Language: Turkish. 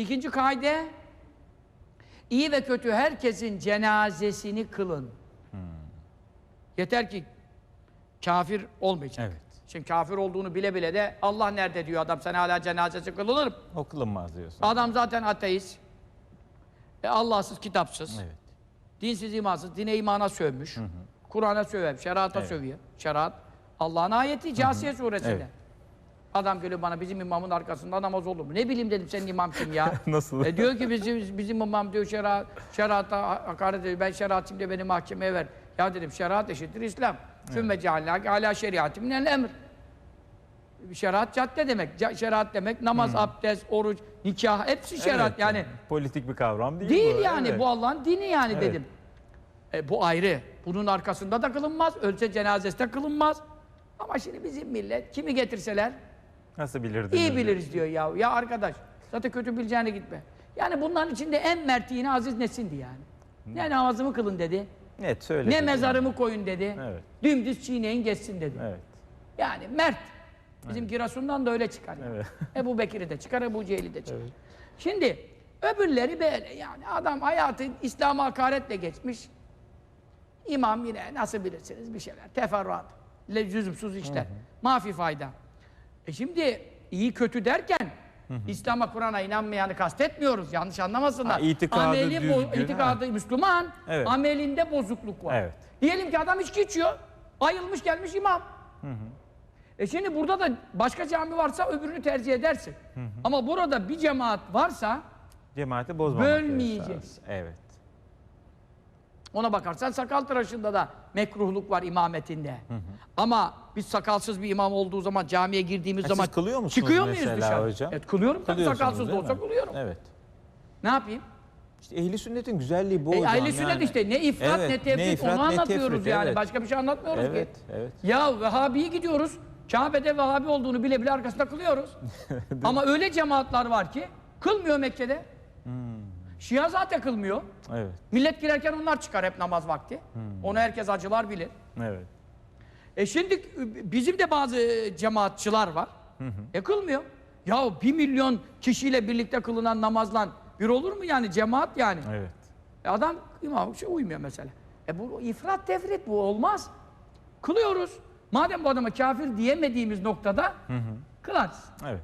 İkinci kaide iyi ve kötü herkesin cenazesini kılın. Yeter ki kafir olmayacak. Evet. Şimdi kafir olduğunu bile bile de Allah nerede diyor adam sen hala cenazesi kılınır mı? O kılınmaz diyorsun. Adam zaten ateist. E Allahsız, kitapsız. Evet. Dinsiz, imansız, dine imana sövmüş. Kur'an'a söver, şerata Evet. sövüyor. Şeriat. Allah'ın ayeti Câsiye suresinde. Evet. Adam geliyor bana bizim imamın arkasında namaz olur mu? Ne bileyim dedim senin imam kim ya? Nasıl? E diyor ki bizim, bizim imam diyor şeriat, şerata hakaret ediyor. Ben şeriatçıyım diye beni mahkemeye ver. Ya dedim şeriat eşittir İslam. Sümme ceallâke alâ şeriatı minel emr. Şeriat cadde demek. Şeriat demek namaz, abdest, oruç, nikah hepsi şeriat Evet, yani. Politik bir kavram değil, Değil bu. yani Evet. bu Allah'ın dini yani Evet. dedim. E, bu ayrı. Bunun arkasında da kılınmaz. Ölse cenazesi de kılınmaz. Ama şimdi bizim millet kimi getirseler Nasıl bilirdiniz? iyi biliriz diyor ya. Ya arkadaş zaten kötü bileceğine gitme. Yani bunların içinde en mert yine Aziz Nesin'di yani. Ne namazımı kılın dedi. Net söyle. Ne mezarımı koyun dedi. Evet. Dümdüz çiğneyin geçsin dedi. Evet. Yani mert. Bizim Girasun'dan da öyle çıkar. Yani. Evet. Ebu Bekir'i de çıkar, Ebu Cehil'i de çıkar. Şimdi öbürleri böyle yani adam hayatı İslam'a hakaretle geçmiş. İmam yine nasıl bilirsiniz bir şeyler. Teferruat. le- Lüzumsuz işler. Mafi fayda. E şimdi iyi kötü derken İslam'a Kur'an'a inanmayanı kastetmiyoruz. Yanlış anlamasınlar. Ha, itikadı Ameli düzgün, itikadı Müslüman. Evet. Amelinde bozukluk var. Evet. Diyelim ki adam içki içiyor. Ayılmış gelmiş imam. E şimdi burada da başka cami varsa öbürünü tercih edersin. Ama burada bir cemaat varsa Cemaati bozmamak Bölmeyeceksin. Evet. Ona bakarsan sakal tıraşında da mekruhluk var imametinde. Ama biz sakalsız bir imam olduğu zaman camiye girdiğimiz Ha, zaman siz kılıyor musunuz çıkıyor muyuz dışarı? hocam? Evet kılıyorum tabii sakalsız da olsa mi? kılıyorum. Evet. Ne yapayım? İşte ehli sünnetin güzelliği bu E, hocam. Ahli sünnet yani. işte ne ifrat Evet, ne tefrit ifrat, onu ne anlatıyoruz tefrit, yani. evet. Başka bir şey anlatmıyoruz Evet, ki. evet. Ya Vehhabi'ye gidiyoruz. Kabe'de Vehhabi olduğunu bile bile arkasında kılıyoruz. Ama öyle cemaatler var ki kılmıyor Mekke'de. Hmm. Şia zaten kılmıyor. Evet. Millet girerken onlar çıkar hep namaz vakti. Onu herkes acılar bilir. Evet. E şimdi bizim de bazı cemaatçılar var. E kılmıyor. Ya bir milyon kişiyle birlikte kılınan namazla bir olur mu yani cemaat yani? Evet. E adam imam şey uymuyor mesela. E bu ifrat tefrit bu olmaz. Kılıyoruz. Madem bu adama kafir diyemediğimiz noktada kılarız. Evet.